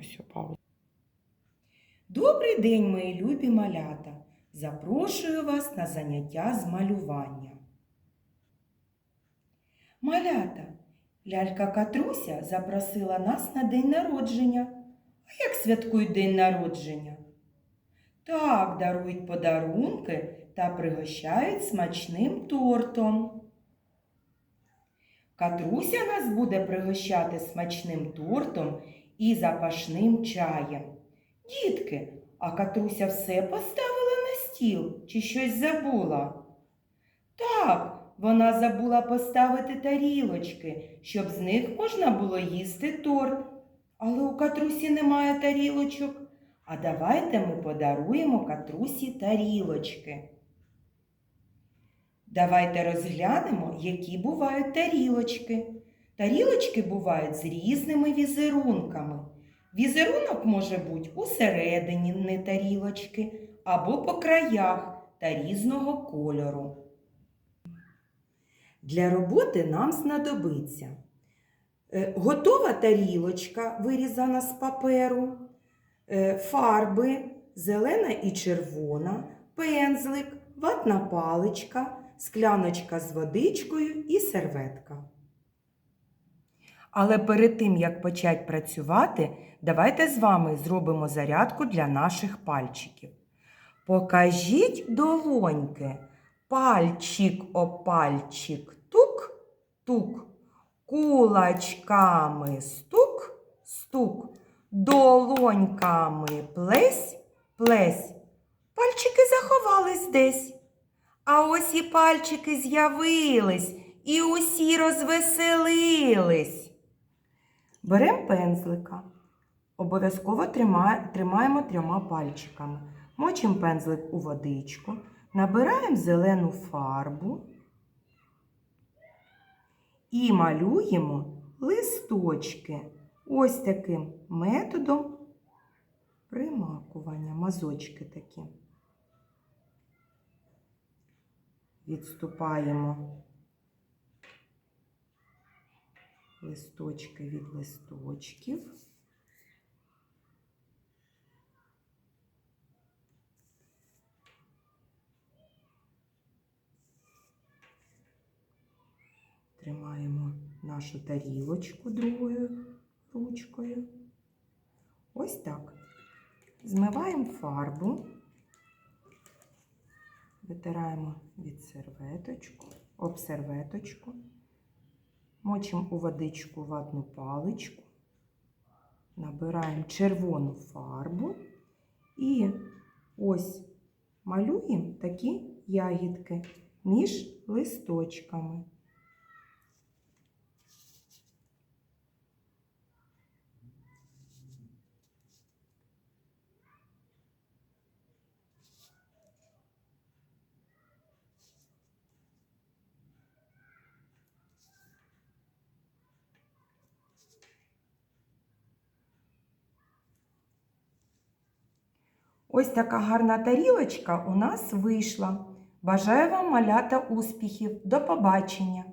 Ось пауза. Добрий день, мої любі малята! Запрошую вас на заняття з малювання. Малята, лялька Катруся запросила нас на день народження. А як святкують день народження? Так, дарують подарунки та пригощають смачним тортом. Катруся нас буде пригощати смачним тортом і запашним чаєм. Дітки, а Катруся все поставила на стіл чи щось забула? Так, вона забула поставити тарілочки, щоб з них можна було їсти торт. Але у Катрусі немає тарілочок. А давайте ми подаруємо Катрусі тарілочки. Давайте розглянемо, які бувають тарілочки. Тарілочки бувають з різними візерунками. Візерунок може бути усередині не тарілочки або по краях та різного кольору. Для роботи нам знадобиться е, готова тарілочка, вирізана з паперу, е, фарби зелена і червона, пензлик, ватна паличка, скляночка з водичкою і серветка. Але перед тим, як почати працювати, давайте з вами зробимо зарядку для наших пальчиків. Покажіть долоньки. Пальчик о пальчик тук, тук. Кулачками стук, стук. Долоньками плесь, плесь. Пальчики заховались десь. А ось і пальчики з'явились, і усі розвеселились. Беремо пензлика. Обов'язково тримаємо трьома пальчиками. Мочимо пензлик у водичку, набираємо зелену фарбу і малюємо листочки. Ось таким методом примакування, мазочки такі. Відступаємо листочки від листочків. Тримаємо нашу тарілочку другою ручкою. Ось так. Змиваємо фарбу, витираємо від серветочку, об серветочку. Мочимо у водичку ватну паличку, набираємо червону фарбу і ось малюємо такі ягідки між листочками. Ось така гарна тарілочка у нас вийшла. Бажаю вам малята успіхів. До побачення!